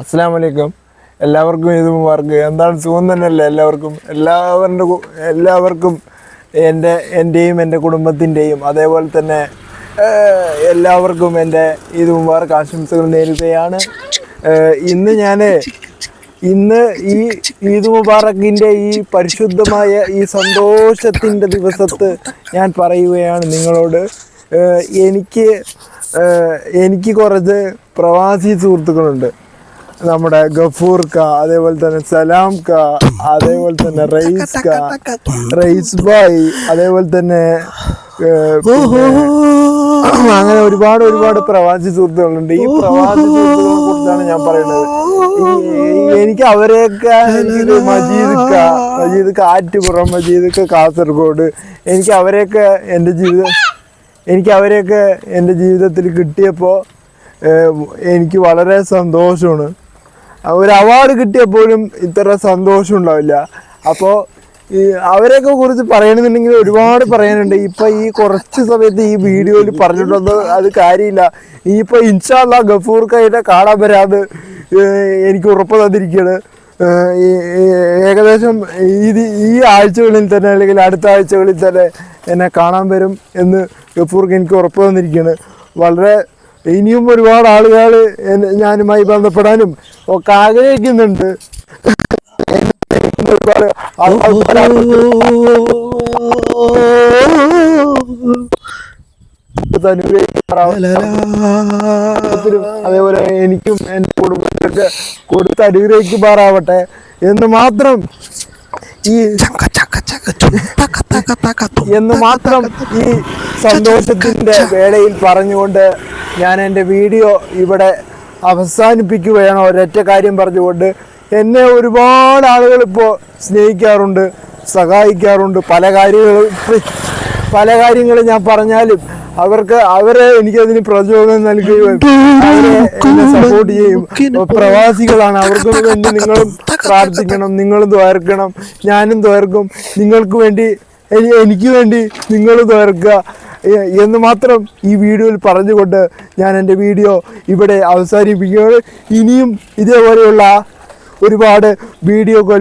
അസ്സാം വലൈക്കും എല്ലാവർക്കും ഇത് മുബാർക്ക് എന്താണ് സുഖം തന്നെയല്ലേ എല്ലാവർക്കും? എല്ലാവരുടെ എല്ലാവർക്കും എന്റെ എന്റെയും എന്റെ കുടുംബത്തിന്റെയും അതേപോലെ തന്നെ എല്ലാവർക്കും എന്റെ ഇത് മുബാർക്ക് ആശംസകൾ നേരുകയാണ്. ഇന്ന് ഞാൻ ഇന്ന് ഈ ഈദ് മുബാറക്കിന്റെ ഈ പരിശുദ്ധമായ ഈ സന്തോഷത്തിന്റെ ദിവസത്ത് ഞാൻ പറയുകയാണ് നിങ്ങളോട്. എനിക്ക് എനിക്ക് കുറച്ച് പ്രവാസി സുഹൃത്തുക്കളുണ്ട്. നമ്മുടെ ഗഫൂർ ക അതേപോലെ തന്നെ സലാം ക അതേപോലെ തന്നെ റൈസ് ക റൈസ് ബായ് അതേപോലെ തന്നെ അങ്ങനെ ഒരുപാട് ഒരുപാട് പ്രവാസി സുഹൃത്തുക്കളുണ്ട്. ഈ പ്രവാസി സുഹൃത്തുക്കളെ കുറിച്ചാണ് ഞാൻ പറയുന്നത്. എനിക്ക് അവരെയൊക്കെ മജീദ് ക മജീദ് കാറ്റ് കാറ്റുപുറം മജീദ് കാസർഗോഡ്. എനിക്ക് അവരെയൊക്കെ എന്റെ ജീവിതം എനിക്ക് അവരെയൊക്കെ എന്റെ ജീവിതത്തിൽ കിട്ടിയപ്പോൾ എനിക്ക് വളരെ സന്തോഷമാണ്. ഒരു അവാർഡ് കിട്ടിയപ്പോഴും ഇത്ര സന്തോഷം ഉണ്ടാവില്ല. അപ്പോൾ ഈ അവരെയൊക്കെ കുറിച്ച് പറയണമെന്നുണ്ടെങ്കിൽ ഒരുപാട് പറയാനുണ്ട്. ഇപ്പം ഈ കുറച്ച് സമയത്ത് ഈ വീഡിയോയിൽ പറഞ്ഞിട്ടൊന്നും അത് കാര്യമില്ല. ഇപ്പം ഇൻഷാല്ല ഗഫൂർ കൈയുടെ കാണാൻ വരാതെ എനിക്ക് ഉറപ്പ് തന്നിരിക്കുകയാണ് ഏകദേശം ഈ- ഈ ഈ ആഴ്ചകളിൽ തന്നെ അല്ലെങ്കിൽ അടുത്ത ആഴ്ചകളിൽ തന്നെ എന്നെ കാണാൻ വരും എന്ന് ഗഫൂർക്ക് എനിക്ക് ഉറപ്പ് തന്നിരിക്കുകയാണ് വളരെ ഇനിയും ഒരുപാട് ആളുകൾ ഞാനുമായി ബന്ധപ്പെടാനും ഒക്കെ ആഗ്രഹിക്കുന്നുണ്ട്. അതേപോലെ എനിക്കും എന്റെ കുടുംബത്തിനൊക്കെ കൊടുത്ത് അനുഗ്രഹിക്കുമാറാവട്ടെ എന്ന് മാത്രം ഈ എന്ന് മാത്രം ഈ സന്തോഷത്തിന്റെ വേളയിൽ പറഞ്ഞുകൊണ്ട് ഞാൻ എന്റെ വീഡിയോ ഇവിടെ അവസാനിപ്പിക്കുകയാണ്. ഒരൊറ്റ കാര്യം പറഞ്ഞുകൊണ്ട് എന്നെ ഒരുപാട് ആളുകൾ ഇപ്പോൾ സ്നേഹിക്കാറുണ്ട് സഹായിക്കാറുണ്ട്. പല കാര്യങ്ങളും പല കാര്യങ്ങളും ഞാൻ പറഞ്ഞാലും അവർക്ക് അവരെ എനിക്കതിന് പ്രചോദനം നൽകുകയും അവരെ സപ്പോർട്ട് ചെയ്യും പ്രവാസികളാണ്. അവർക്ക് വേണ്ടി നിങ്ങളും പ്രാർത്ഥിക്കണം നിങ്ങളും തുയർക്കണം ഞാനും തുയർക്കും നിങ്ങൾക്ക് വേണ്ടി എനിക്ക് വേണ്ടി നിങ്ങൾ തുറക്കുക എന്ന് മാത്രം ഈ വീഡിയോയിൽ പറഞ്ഞുകൊണ്ട് ഞാൻ എന്റെ വീഡിയോ ഇവിടെ അവസാനിപ്പിക്കുകയാണ്. ഇനിയും ഇതേപോലെയുള്ള ഒരുപാട് വീഡിയോകൾ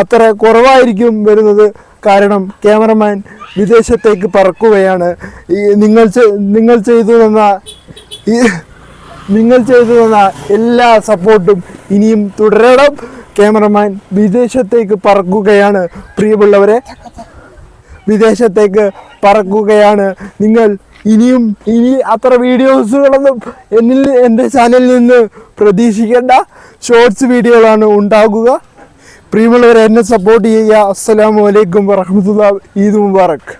അത്ര കുറവായിരിക്കും വരുന്നത്. കാരണം ക്യാമറമാൻ വിദേശത്തേക്ക് പറക്കുകയാണ്. നിങ്ങൾ നിങ്ങൾ ചെയ്തു തന്ന നിങ്ങൾ ചെയ്തു തന്ന എല്ലാ സപ്പോർട്ടും ഇനിയും തുടരണം. ക്യാമറമാൻ വിദേശത്തേക്ക് പറക്കുകയാണ്. പ്രിയമുള്ളവരെ വിദേശത്തേക്ക് പറക്കുകയാണ്. നിങ്ങൾ ഇനിയും ഇനി അത്ര വീഡിയോസുകളൊന്നും എന്നിൽ എന്റെ ചാനലിൽ നിന്ന് പ്രതീക്ഷിക്കേണ്ട ഷോർട്സ് വീഡിയോകളാണ് ഉണ്ടാകുക. പ്രിയമുള്ളവരെ എന്നെ സപ്പോർട്ട് ചെയ്യുക. അസ്സലാമു അലൈക്കും വറഹമത്തുള്ള ഈദ് മുബാറക്.